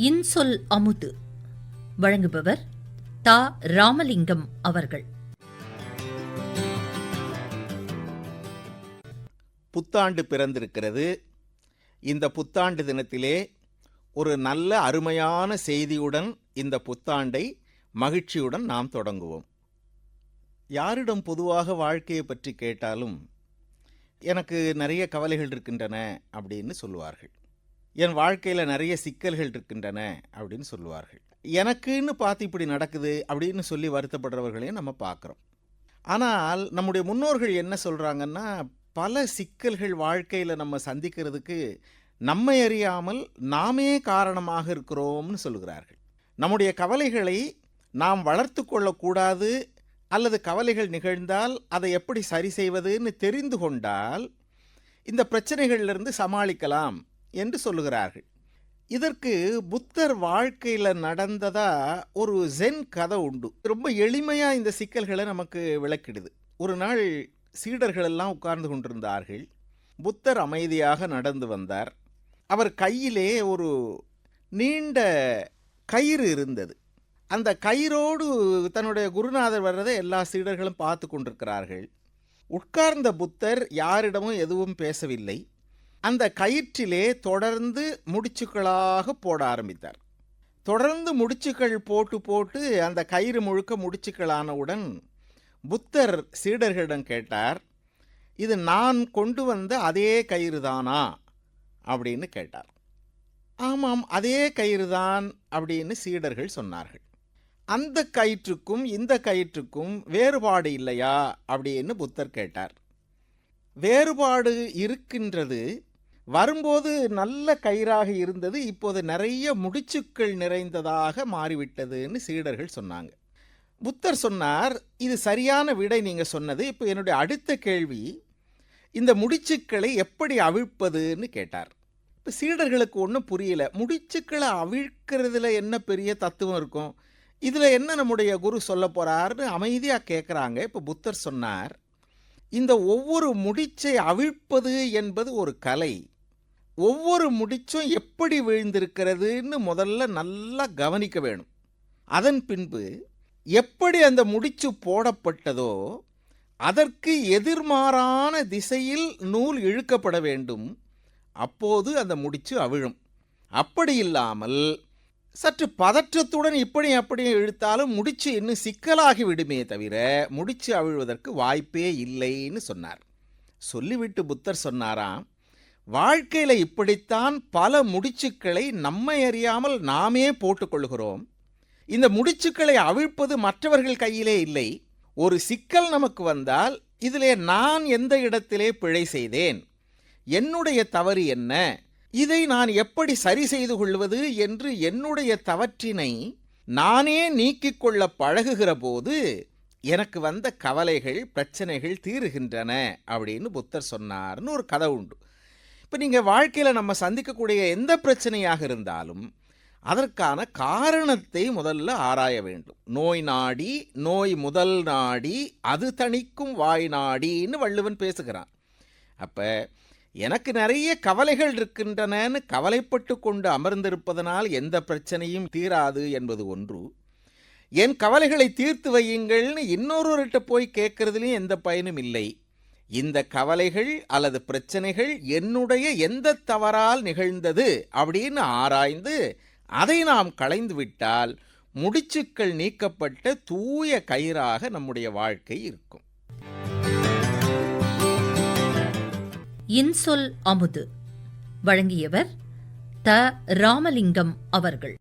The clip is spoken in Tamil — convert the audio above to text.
இன்சொல் அமுது. வழங்குபவர் தா. ராமலிங்கம் அவர்கள். புத்தாண்டு பிறந்திருக்கிறது. இந்த புத்தாண்டு தினத்திலே ஒரு நல்ல அருமையான செய்தியுடன் இந்த புத்தாண்டை மகிழ்ச்சியுடன் நாம் தொடங்குவோம். யாரிடம் பொதுவாக வாழ்க்கையை பற்றி கேட்டாலும் எனக்கு நிறைய கவலைகள் இருக்கின்றன அப்படின்னு சொல்லுவார்கள். என் வாழ்க்கையில் நிறைய சிக்கல்கள் இருக்கின்றன அப்படின்னு சொல்லுவார்கள். எனக்குன்னு பார்த்து இப்படி நடக்குது அப்படின்னு சொல்லி வருத்தப்படுறவர்களையும் நம்ம பார்க்குறோம். ஆனால் நம்முடைய முன்னோர்கள் என்ன சொல்கிறாங்கன்னா பல சிக்கல்கள் வாழ்க்கையில் நம்ம சந்திக்கிறதுக்கு நம்மை அறியாமல் நாமே காரணமாக இருக்கிறோம்னு சொல்கிறார்கள் நம்முடைய கவலைகளை நாம் வளர்த்து கொள்ளக்கூடாது அல்லது கவலைகள் நிகழ்ந்தால் அதை எப்படி சரி செய்வதுன்னு தெரிந்து கொண்டால் இந்த பிரச்சனைகளிலிருந்து சமாளிக்கலாம். என்று சொல்லுகிறார்கள். இதற்கு புத்தர் வாழ்க்கையில் நடந்ததா ஒரு ஜென் கதை உண்டு. ரொம்ப எளிமையாக இந்த சிக்கல்களை நமக்கு விளக்கிடுது. ஒரு நாள் சீடர்கள் எல்லாம் உட்கார்ந்து கொண்டிருந்தார்கள். புத்தர் அமைதியாக நடந்து வந்தார். அவர் கையிலே ஒரு நீண்ட கயிறு இருந்தது. அந்த கயிறோடு தன்னுடைய குருநாதர் வர்றதை எல்லா சீடர்களும் பார்த்து கொண்டிருக்கிறார்கள். உட்கார்ந்த புத்தர் யாரிடமும் எதுவும் பேசவில்லை. அந்த கயிற்றிலே தொடர்ந்து முடிச்சுக்களாக போட ஆரம்பித்தார். தொடர்ந்து முடிச்சுக்கள் போட்டு போட்டு அந்த கயிறு முழுக்க முடிச்சுக்களானவுடன் புத்தர் சீடர்களிடம் கேட்டார் இது நான் கொண்டு வந்த அதே கயிறு தானா அப்படின்னு கேட்டார். ஆமாம் அதே கயிறு தான் அப்படின்னு சீடர்கள் சொன்னார்கள். அந்த கயிற்றுக்கும் இந்த கயிற்றுக்கும் வேறுபாடு இல்லையா? அப்படின்னு புத்தர் கேட்டார். வேறுபாடு இருக்கின்றது வரும்போது நல்ல கயிறாக இருந்தது இப்போது நிறைய முடிச்சுக்கள் நிறைந்ததாக மாறிவிட்டதுன்னு சீடர்கள் சொன்னாங்க. புத்தர் சொன்னார் இது சரியான விடை நீங்கள் சொன்னது. இப்போ என்னுடைய அடுத்த கேள்வி இந்த முடிச்சுக்களை எப்படி அவிழ்ப்பதுன்னு கேட்டார். இப்போ சீடர்களுக்கு ஒன்றும் புரியல. முடிச்சுக்களை அவிழ்க்கிறதுல என்ன பெரிய தத்துவம் இருக்கும்? இதில் என்ன நம்முடைய குரு சொல்ல போகிறாருன்னு அமைதியாக கேட்குறாங்க இப்போ புத்தர் சொன்னார் இந்த ஒவ்வொரு முடிச்சை அவிழ்ப்பது என்பது ஒரு கலை. ஒவ்வொரு முடிச்சும் எப்படி விழுந்திருக்கிறதுன்னு முதல்ல நல்லா கவனிக்க வேணும். அதன் பின்பு எப்படி அந்த முடிச்சு போடப்பட்டதோ அதற்கு எதிர்மாறான திசையில் நூல் இழுக்கப்பட வேண்டும். அப்போது அந்த முடிச்சு அவிழும். அப்படி இல்லாமல் சற்று பதற்றத்துடன் இப்படி அப்படியும் இழுத்தாலும் முடிச்சு இன்னும் சிக்கலாகி விடுமே தவிர முடிச்சு அவிழ்வதற்கு வாய்ப்பே இல்லைன்னு சொன்னார். சொல்லிவிட்டு புத்தர் சொன்னாராம் வாழ்க்கையில் இப்படித்தான் பல முடிச்சுக்களை நம்மை அறியாமல் நாமே போட்டுக்கொள்கிறோம். இந்த முடிச்சுக்களை அவிழ்ப்பது மற்றவர்கள் கையிலே இல்லை. ஒரு சிக்கல் நமக்கு வந்தால் இதிலே நான் எந்த இடத்திலே பிழை செய்தேன்? என்னுடைய தவறு என்ன? இதை நான் எப்படி சரி செய்து கொள்வது என்று என்னுடைய தவற்றினை நானே நீக்கிக் கொள்ள பழகுகிற போது எனக்கு வந்த கவலைகள் பிரச்சனைகள் தீருகின்றன அப்படின்னு புத்தர் சொன்னார்னு ஒரு கதை உண்டு. இப்போ நீங்கள் வாழ்க்கையில் நம்ம சந்திக்கக்கூடிய எந்த பிரச்சனையாக இருந்தாலும் அதற்கான காரணத்தை முதல்ல ஆராய வேண்டும். நோய் நாடி நோய் முதல் நாடி அது தணிக்கும் வாய் நாடின்னு வள்ளுவன் பேசுகிறான். அப்போ எனக்கு நிறைய கவலைகள் இருக்கின்றனன்னு கவலைப்பட்டு கொண்டு அமர்ந்திருப்பதனால் எந்த பிரச்சனையும் தீராது என்பது ஒன்று. என் கவலைகளை தீர்த்து வையுங்கள்னு இன்னொருவர்கிட்ட போய் கேட்கறதுலையும் எந்த பயனும் இல்லை. இந்த கவலைகள் அல்லது பிரச்சனைகள் என்னுடைய எந்த தவறால் நிகழ்ந்தது அப்படின்னு ஆராய்ந்து அதை நாம் களைந்துவிட்டால் முடிச்சுக்கள் நீக்கப்பட்ட தூய கயிறாக நம்முடைய வாழ்க்கை இருக்கும். இன்சொல் அமுது. வழங்கியவர் த ராமலிங்கம் அவர்கள்.